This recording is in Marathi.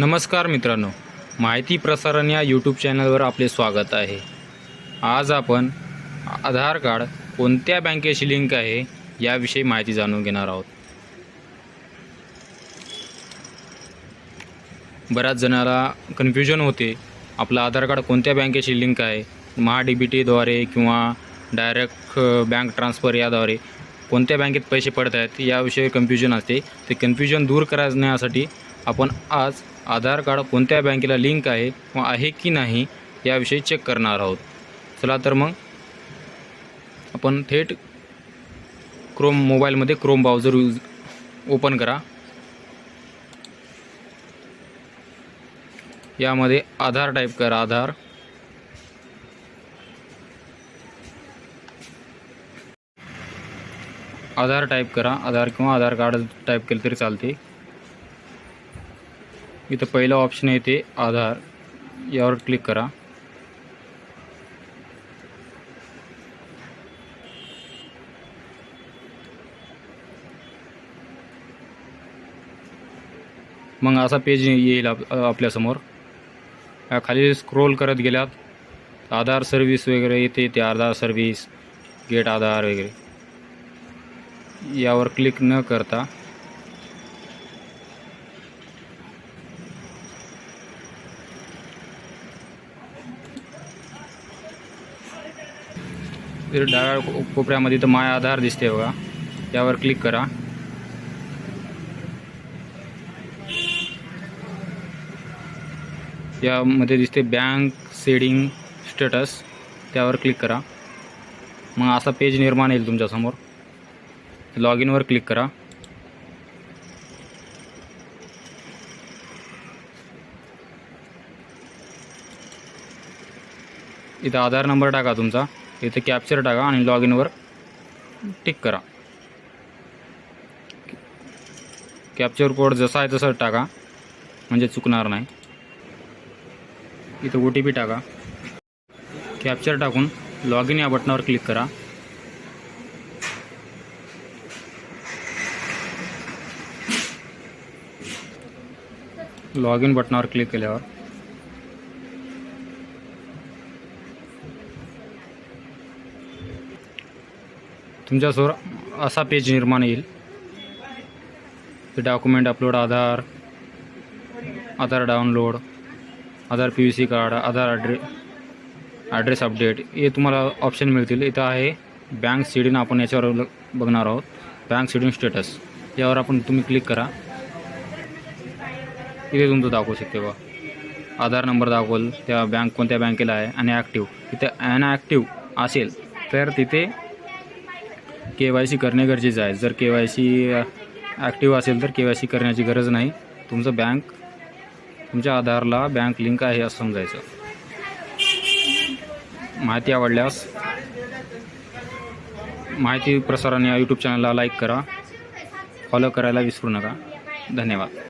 नमस्कार मित्रांनो माहिती प्रसारण या यूट्यूब चॅनलवर आपले स्वागत आहे. आज आपण आधार कार्ड कोणत्या बँकेशी लिंक आहे याविषयी माहिती जाणून घेणार आहोत. बऱ्याच जणाला कन्फ्युजन होते आपलं आधार कार्ड कोणत्या बँकेशी लिंक आहे महा डी बी टीद्वारे किंवा डायरेक्ट बँक ट्रान्सफर याद्वारे कोणत्या बँकेत पैसे पडत आहेत याविषयी कन्फ्युजन असते. ते कन्फ्युजन दूर करण्यासाठी आपण आज आधार कार्ड कोणत्या बँकेला लिंक आहे किंवा आहे की नाही याविषयी चेक करणार आहोत. चला तर मग आपण थेट क्रोम मोबाईलमध्ये क्रोम ब्राउझर यूज ओपन करा. यामध्ये आधार टाईप करा आधार. आधार टाईप करा आधार किंवा आधार कार्ड टाईप केलं तरी चालते. इथं पहिलं ऑप्शन येते आधार. यावर क्लिक करा. मग असा पेज येईल आप आपल्यासमोर. खाली स्क्रोल करत गेल्यात आधार सर्व्हिस वगैरे येते ते आधार सर्व्हिस गेट आधार वगैरे. यावर क्लिक न करता डाळ डाव्या कोपऱ्यामध्ये तर माय आधार दिसते बघा. यावर क्लिक करा. यामध्ये दिसते बँक सेडिंग स्टेटस त्यावर क्लिक करा. मग असा पेज निर्माण येईल तुमच्यासमोर. लॉग इनवर क्लिक करा. इथं आधार नंबर टाका तुमचा. इथं कॅप्चर टाका आणि लॉग इनवर टिक करा. कॅप्चर कोड जसा आहे तसं टाका. म्हणजे चुकणार नाही. इथं ओ टी पी टाका. कॅप्चर टाकून लॉग इन या बटनावर क्लिक करा. लॉग इन बटनावर क्लिक केल्यावर तुमच्यासमोर असा पेज निर्माण येईल. Document upload Aadhaar Aadhaar download Aadhaar P U C card Aadhaar ॲड्रे address update हे तुम्हाला ऑप्शन मिळतील. इथं आहे बँक सिडिंग आपण याच्यावर बघणार आहोत. बँक सिडिंग स्टेटस यावर आपण तुम्ही क्लिक करा. इथे तुमचं दाखवू शकते बा आधार नंबर दाखवल. त्या बँक कोणत्या बँकेला आहे? आणि ॲक्टिव्ह इथे अनॲक्टिव्ह असेल तर तिथे के वाय सी करणे गरजेचं आहे. जर के वाय सी ॲक्टिव्ह असेल तर के वाय सी करण्याची गरज नाही. तुमचं बँक तुमच्या आधारला बँक लिंक आहे असं समजायचं. माहिती आवडल्यास माहिती प्रसारण या यूट्यूब चॅनलला लाईक करा. फॉलो करायला विसरू नका. धन्यवाद.